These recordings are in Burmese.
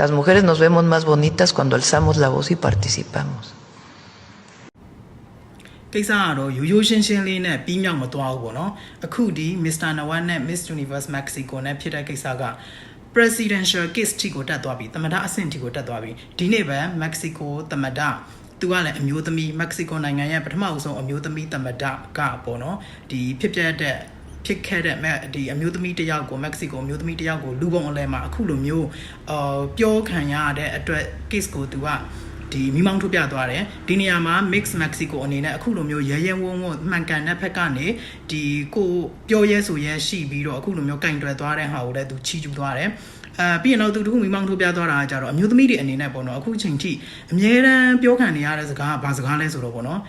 Las mujeres nos vemos más bonitas cuando alzamos la voz y participamos. ကိစ္စကတော့ရိုးရိုးရှင်းရှင်းလေးနဲ့ပြီးမြောက်မသွားဘူးပေါ့နော်အခုဒီ Mr. Nawaz နဲ့ Miss Universe Mexico နဲ့ဖြစ်တဲ့ကိစ္စက presidential case ထိကိုတက်သွားပြီသမ္မတအဆင့်ထိကိုတက်သွားပြီဒီနေ့ပဲ Mexico သမ္မတသူကလည်းအမျိုးသမီး Mexico နိုင်ငံရဲ့ပထမအဆုံးအမျိုးသမီးသမ္မတကပေါ့နော်ဒီဖြစ်ပျက်တဲ့ ဖြစ်ခဲ့တဲ့မဲ့ဒီအမျိုးသမီးတစ်ယောက်ကိုမက္ကဆီကိုအမျိုးသမီးတစ်ယောက်ကိုလူပုံအလဲမှာအခုလိုမျိုးအာပြောခံရတဲ့အတွက် case ကိုသူကဒီမိမောင်းထုတ်ပြသွားတယ်ဒီနေရာမှာ Mix Mexico အနေနဲ့အခုလိုမျိုးရဲရဲဝုံဝုံမှန်ကန်တဲ့ဘက်ကနေဒီကိုပြောရဲဆိုရဲရှိပြီးတော့အခုလိုမျိုးကင်တွယ်သွားတဲ့ဟာကိုလည်းသူချီးကျူးသွားတယ်အဲပြီးရင်တော့သူတခုမိမောင်းထုတ်ပြသွားတာကကြတော့အမျိုးသမီးတွေအနေနဲ့ပေါ့နော်အခုချိန်ထိအမြဲတမ်းပြောခံနေရတဲ့စကားကဘာစကားလဲဆိုတော့ပေါ့နော်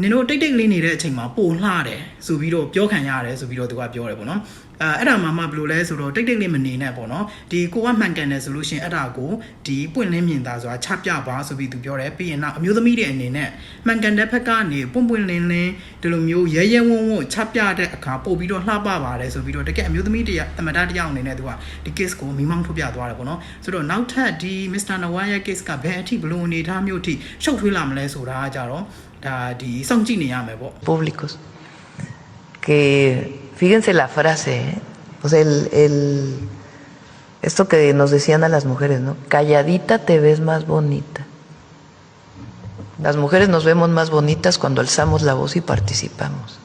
နင်တို့တိတ်တိတ်လေးနေတဲ့အချိန်မှာပိုလှတယ်ဆိုပြီးတော့ပြောခံရတယ်ဆိုပြီးတော့သူကပြောတယ်ပေါ့နော်အဲအဲ့ဒါမှမှဘယ်လိုလဲဆိုတော့တိတ်တိတ်လေးမနေနဲ့ပေါ့နော်ဒီကိုကမှန်ကန်တယ်ဆိုလို့ရှိရင်အဲ့ဒါကိုဒီပွင့်လင်းမြင်သာစွာချပြပါဆိုပြီးသူပြောတယ်ပြီးရင်နောက်အမျိုးသမီးတွေအနေနဲ့မှန်ကန်တဲ့ဘက်ကနေပွင့်ပွင့်လင်းလင်းဒီလိုမျိုးရဲရဲဝုံဝုံချပြတဲ့အခါပို့ပြီးတော့လှပပါတယ်ဆိုပြီးတော့တကယ်အမျိုးသမီးတရားတမန်တတရားအနေနဲ့သူကဒီ case ကိုမိမောင်းထုတ်ပြသွားတယ်ပေါ့နော်ဆိုတော့နောက်ထပ်ဒီ Mr. Nawaz ရဲ့ case ကဘယ်အထိဘယ်လိုအနေအထားမျိုးအထိရှုပ်ထွေးလာမလဲဆိုတာကကြတော့ ဒါဒီစောင့်ကြည့်နေရမယ်ပေါ့ públicos. Que fíjense la frase, ¿eh? o sea, el, el- esto que nos decían a las mujeres, ¿no? Calladita te ves más bonita. Las mujeres nos vemos más bonitas cuando alzamos la voz y participamos.